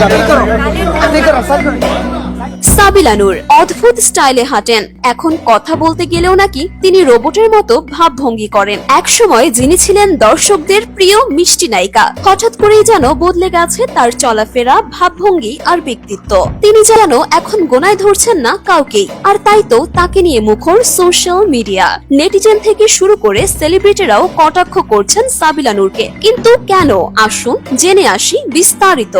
Nanti, kalau. সাবিলানুর অদ্ভুত স্টাইলে হাঁটেন। এখন কথা বলতে গেলেও নাকি তিনি রোবটের মতো ভাবভঙ্গি করেন। একসময় যিনি ছিলেন দর্শকদের প্রিয় মিষ্টি নায়িকা হঠাৎ করেই যেন বদলে গেছে তার চলাফেরা ভাবভঙ্গি আর ব্যক্তিত্ব। তিনি যেন এখন গোনায় ধরছেন না কাউকেই আর তাই তো তাকে নিয়ে মুখর সোশ্যাল মিডিয়া। নেটিজেন থেকে শুরু করে সেলিব্রিটিরাও কটাক্ষ করছেন সাবিলানুরকে কিন্তু কেন? আসুন জেনে আসি বিস্তারিত।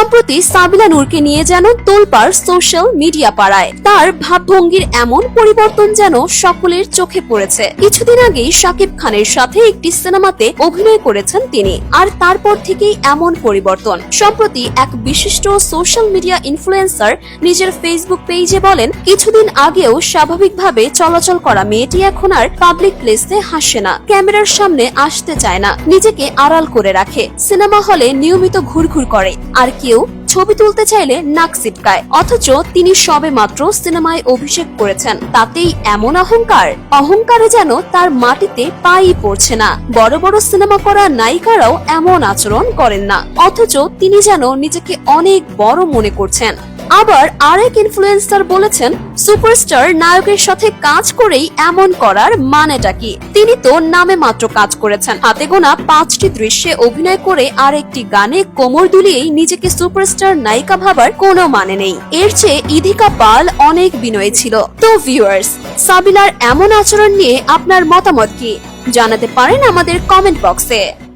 সম্প্রতি সাবিলা নূরকে নিয়ে যেন তোলপার সোশ্যাল মিডিয়া পাড়ায়। তার ভাবভঙ্গির এমন পরিবর্তন যেন সকলের চোখে পড়েছে। কিছুদিন আগেই শাকিব খানের সাথে একটি সিনেমাতে অভিনয় করেছেন তিনি, আর তারপর থেকেই এমন পরিবর্তন। সম্প্রতি এক বিশিষ্ট সোশ্যাল মিডিয়া ইনফ্লুয়েন্সার নিজের ফেসবুক পেজে বলেন, কিছুদিন আগেও স্বাভাবিকভাবে চলাচল করা মেয়েটি এখন আর পাবলিক প্লেসে হাসে না, ক্যামেরার সামনে আসতে চায় না, নিজেকে আড়াল করে রাখে। সিনেমা হলে নিয়মিত ঘুরঘুর করে, আর কি কেউ ছবি তুলতে চাইলে নাক সিটকায় অথচ তিনি সবে মাত্র সিনেমায় অভিষেক করেছেন। তাতেই এমন অহংকার, অহংকারে যেন তার মাটিতে পাই পড়ছে না। বড় বড় সিনেমা করা নায়িকারাও এমন আচরণ করেন না। অথচ তিনি যেন নিজেকে অনেক বড় মনে করছেন। আবার আরেক ইনফ্লুয়েন্সার বলেছেন সুপারস্টার নায়কের সাথে কাজ করেই এমন করার মানেটা কি? তিনি তো নামে মাত্র কাজ করেছেন। হাতে গোনা পাঁচটি দৃশ্যে অভিনয় করে আরেকটি গানে কোমর দুলিয়েই নিজেকে সুপারস্টার নায়িকা ভাবার কোনো মানে নেই। এর চেয়ে ইধিকা পাল অনেক বিনয় ছিল। তো ভিউয়ার্স সাবিলার এমন আচরণ নিয়ে আপনার মতামত কি? জানাতে পারেন আমাদের কমেন্ট বক্সে